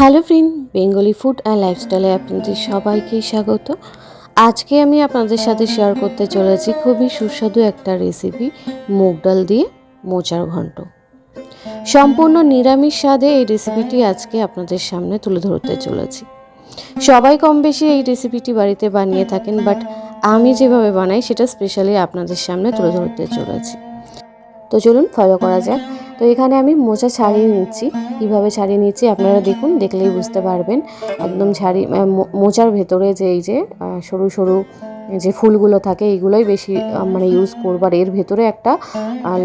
Hello friend, Bengali food and লাইফস্টাইলে আপনাদের সবাইকে স্বাগত। আজকে আমি আপনাদের সাথে শেয়ার করতে চলেছি খুবই সুস্বাদু একটা রেসিপি মুগ ডাল দিয়ে মোচার ঘন্ট। সম্পূর্ণ নিরামিষ স্বাদে এই রেসিপিটি আজকে আপনাদের সামনে তুলে ধরতে চলেছি। সবাই কম বেশি এই রেসিপিটি বাড়িতে বানিয়ে থাকেন, বাট আমি যেভাবে বানাই সেটা স্পেশালি আপনাদের সামনে তুলে ধরতে চলেছি। তো চলুন ফলো করা যাক। তো এখানে আমি মোচা ছাড়িয়ে নিচ্ছি। কীভাবে ছাড়িয়ে নিচ্ছি আপনারা দেখুন, দেখলেই বুঝতে পারবেন। একদম ছাড়ি মোচার ভেতরে যে এই যে সরু সরু যে ফুলগুলো থাকে এইগুলোই বেশি মানে ইউজ করব। আর এর ভেতরে একটা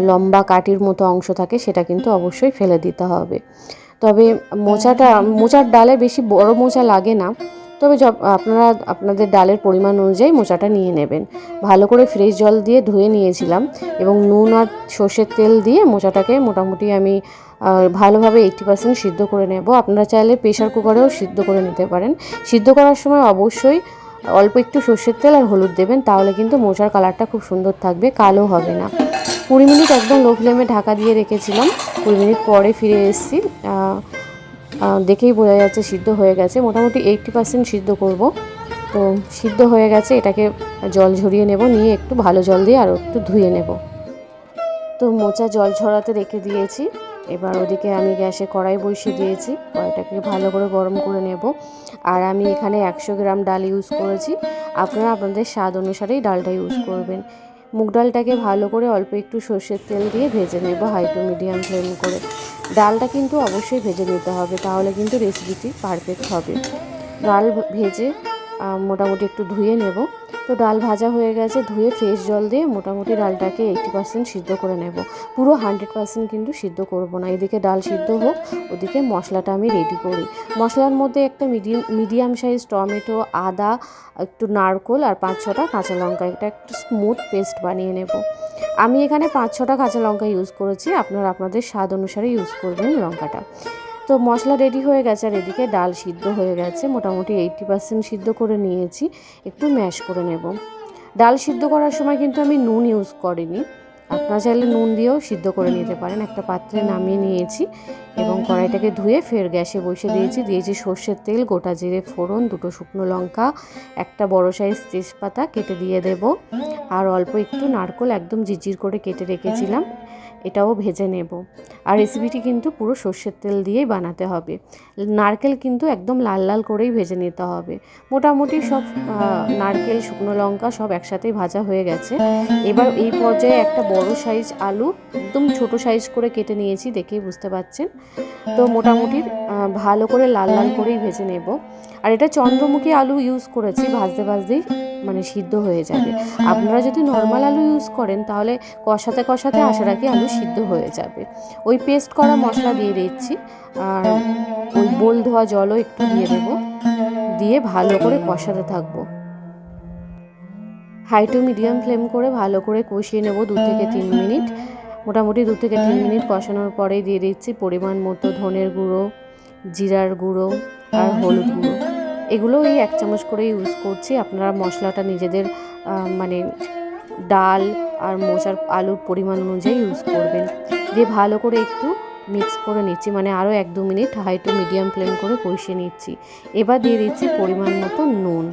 লম্বা কাঠির মতো অংশ থাকে, সেটা কিন্তু অবশ্যই ফেলে দিতে হবে। তবে মোচাটা, মোচার ডালে বেশি বড় মোচা লাগে না। তবে আপনারা আপনাদের ডালের পরিমাণ অনুযায়ী মোচাটা নিয়ে নেবেন। ভালো করে ফ্রেশ জল দিয়ে ধুয়ে নিয়েছিলাম এবং নুন আর সর্ষের তেল দিয়ে মোচাটাকে মোটামুটি আমি ভালোভাবে এইটটি পার্সেন্ট সিদ্ধ করে নেব। আপনারা চাইলে প্রেশার কুকারেও সিদ্ধ করে নিতে পারেন। সিদ্ধ করার সময় অবশ্যই অল্প একটু সর্ষের তেল আর হলুদ দেবেন, তাহলে কিন্তু মোচার কালারটা খুব সুন্দর থাকবে, কালো হবে না। কুড়ি মিনিট একদম লো ফ্লেমে ঢাকা দিয়ে রেখেছিলাম। কুড়ি মিনিট পরে ফিরে এসেছি। দেখেই বোঝা যাচ্ছে সিদ্ধ হয়ে গেছে। মোটামুটি এইটটি পার্সেন্ট সিদ্ধ করব। তো সিদ্ধ হয়ে গেছে, এটাকে জল ঝরিয়ে নেব, নিয়ে একটু ভালো জল দিয়ে আরও একটু ধুয়ে নেব। তো মোচা জল ছড়াতে রেখে দিয়েছি। এবার ওদিকে আমি গ্যাসে কড়াই বসিয়ে দিয়েছি। কড়াইটাকে ভালো করে গরম করে নেব। আর আমি এখানে একশো গ্রাম ডাল ইউজ করেছি। আপনারা আপনাদের স্বাদ অনুসারেই ডালটা ইউজ করবেন। মুগ ডালটাকে ভালো করে অল্প একটু সর্ষের তেল দিয়ে ভেজে নেব হাই টু মিডিয়াম ফ্লেম করে। ডালটা কিন্তু অবশ্যই ভেজে নিতে হবে, তাহলে কিন্তু রেসিপিটি পারফেক্ট হবে। ডাল ভেজে মোটামুটি একটু ধুয়ে নেব। তো ডাল ভাজা হয়ে গেছে, ধুয়ে ফ্রেশ জল দিয়ে মোটামুটি ডালটাকে এইটি পার্সেন্ট সিদ্ধ করে নেব। পুরো হান্ড্রেড পার্সেন্ট কিন্তু সিদ্ধ করব না, এদিকে ডাল সিদ্ধ হোক, ওদিকে মশলাটা আমি রেডি করি। মশলার মধ্যে একটা মিডিয়াম মিডিয়াম সাইজ টমেটো, আদা, একটু নারকোল আর পাঁচ ছটা কাঁচা লঙ্কা, এটা একটু স্মুথ পেস্ট বানিয়ে নেব। আমি এখানে পাঁচ, ছটা কাঁচা লঙ্কা ইউজ করেছি। আপনারা আপনাদের স্বাদ অনুসারে ইউজ করবেন লঙ্কাটা। তো মশলা রেডি হয়ে গেছে, আর এদিকে ডাল সিদ্ধ হয়ে গেছে। মোটামুটি এইটটি পার্সেন্ট সিদ্ধ করে নিয়েছি। একটু ম্যাশ করে নেব। ডাল সিদ্ধ করার সময় কিন্তু আমি নুন ইউজ করিনি। আপনারা চাইলে নুন দিয়েও সিদ্ধ করে নিতে পারেন। একটা পাত্রে নামিয়ে নিয়েছি এবং কড়াইটাকে ধুয়ে ফের গ্যাসে বসে দিয়েছি। দিয়েছি সর্ষের তেল, গোটা জিরে, ফোড়ন, দুটো শুকনো লঙ্কা, একটা বড় সাইজ তেজপাতা কেটে দিয়ে দেব। আর অল্প একটু নারকোল একদম জিজির করে কেটে রেখেছিলাম। এটাও ভেজে নেব। আর রেসিপিটি কিন্তু পুরো সর্ষের তেল দিয়েই বানাতে হবে। নারকেল কিন্তু একদম লাল লাল করেই ভেজে নিতে হবে। মোটামুটি সব নারকেল, শুকনো লঙ্কা সব একসাথেই ভাজা হয়ে গেছে। এবার এই পর্যায়ে একটা বড় সাইজ আলু, একদম ছোট সাইজ করে কেটে নিয়েছি দেখেই বুঝতে পারছেন তো মোটামুটি ভালো করে লাল লাল করেই ভেজে নেব। আর এটা চন্দ্রমুখী আলু ইউজ করেছি, ভাজতে ভাজতেই মানে সিদ্ধ হয়ে যাবে। আপনারা যদি নর্মাল আলু ইউজ করেন, তাহলে কষাতে কষাতে আশা রাখি আলু সিদ্ধ হয়ে যাবে। ওই পেস্ট করা মশলা দিয়ে দিচ্ছি, আর ওই বোল ধোয়া জলও একটু দিয়ে দেবো। দিয়ে ভালো করে কষাতে থাকব। হাই টু মিডিয়াম ফ্লেম করে ভালো করে কষিয়ে নেব দু থেকে তিন মিনিট। মোটামুটি দু থেকে তিন মিনিট কষানোর পরেই দিয়ে দিচ্ছি পরিমাণ মতো ধনের গুঁড়ো, জিরার গুঁড়ো আর হলুদ গুঁড়ো। এগুলো এই এক চামচ করে ইউজ করছি। আপনারা মশলাটা নিজেদের মানে ডাল আর মোচার আলুর পরিমাণ অনুযায়ী ইউজ করবেন। দিয়ে ভালো করে একটু মিক্স করে নিচ্ছি মানে আরও এক দু minute high to medium flame করে কষিয়ে নিচ্ছি। এবার দিয়ে দিচ্ছি পরিমাণ মতো নুন।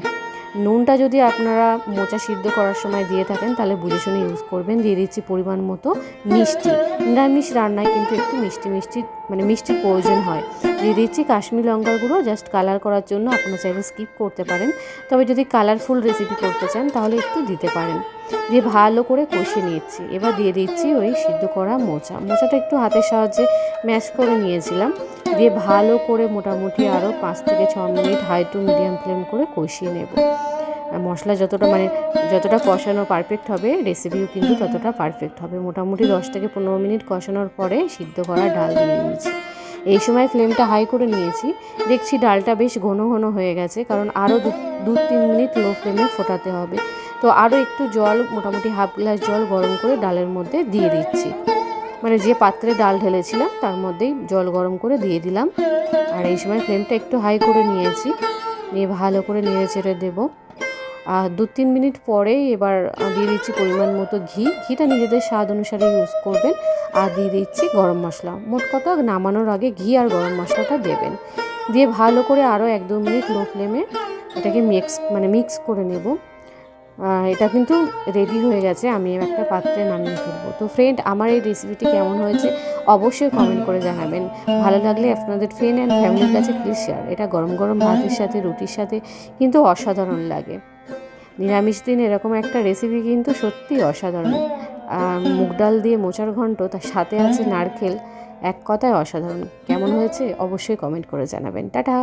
নুনটা যদি আপনারা মোচা সিদ্ধ করার সময় দিয়ে থাকেন, তাহলে বুঝে শুনে ইউজ করবেন। দিয়ে দিচ্ছি পরিমাণ মতো মিষ্টি। নিরামিষ রান্নায় কিন্তু একটু মিষ্টি মিষ্টি মানে মিষ্টির প্রয়োজন হয়। দিয়ে দিচ্ছি কাশ্মীর লঙ্কার গুঁড়ো জাস্ট কালার করার জন্য আপনারা চাইলে স্কিপ করতে পারেন। তবে যদি কালারফুল রেসিপি করতে চান, তাহলে একটু দিতে পারেন। দিয়ে ভালো করে কষিয়ে নিচ্ছি এবার দিয়ে দিচ্ছি ওই সিদ্ধ করা মোচা। মোচাটা একটু হাতের সাহায্যে ম্যাশ করে নিয়েছিলাম। দিয়ে ভালো করে মোটামুটি আরও পাঁচ থেকে ছ minute high to medium flame করে কষিয়ে নেব। মশলা যতটা মানে যতটা কষানো পারফেক্ট হবে রেসিপিও কিন্তু ততটা পারফেক্ট হবে। মোটামুটি দশ থেকে পনেরো মিনিট কষানোর পরে সিদ্ধ করা ডাল দিয়ে নিয়েছি এই সময় ফ্লেমটা হাই করে নিয়েছি। দেখছি ডালটা বেশ ঘন ঘন হয়ে গেছে, কারণ আরও দু তিন মিনিট লো ফ্লেমে ফোটাতে হবে। তো আরও একটু জল, মোটামুটি হাফ গ্লাস জল গরম করে ডালের মধ্যে দিয়ে দিচ্ছি। মানে যে পাত্রে ডাল ঢেলেছিলাম, তার মধ্যেই জল গরম করে দিয়ে দিলাম। আর এই সময় ফ্লেমটা একটু হাই করে নিয়েছি। নিয়ে ভালো করে নেড়ে চেড়ে দেবো। আর দু তিন মিনিট পরেই এবার দিয়ে দিচ্ছি পরিমাণ মতো ঘি। ঘিটা নিজেদের স্বাদ অনুসারে ইউজ করবেন। আর দিয়ে দিচ্ছি গরম মশলা। মোট কথা নামানোর আগে ঘি আর গরম মশলাটা দেবেন। দিয়ে ভালো করে আরও এক দু মিনিট লো ফ্লেমে এটাকে মিক্স মানে মিক্স করে নেব। এটা কিন্তু রেডি হয়ে গেছে। আমি একটা পাত্রে নামিয়ে ফেলব। তো ফ্রেন্ড আমার এই রেসিপিটি কেমন হয়েছে অবশ্যই কমেন্ট করে জানাবেন। ভালো লাগলে আপনাদের ফ্রেন্ড অ্যান্ড ফ্যামিলির কাছে প্লিজ শেয়ার এটা গরম গরম ভাতের সাথে, রুটির সাথে কিন্তু অসাধারণ লাগে। নিরামিষ দিন এরকম একটা রেসিপি কিন্তু সত্যি অসাধারণ। মুগ ডাল দিয়ে মোচার ঘন্ট, তার সাথে আছে নারকেল, এক কথায় অসাধারণ। কেমন হয়েছে অবশ্যই কমেন্ট করে জানাবেন। টাটা!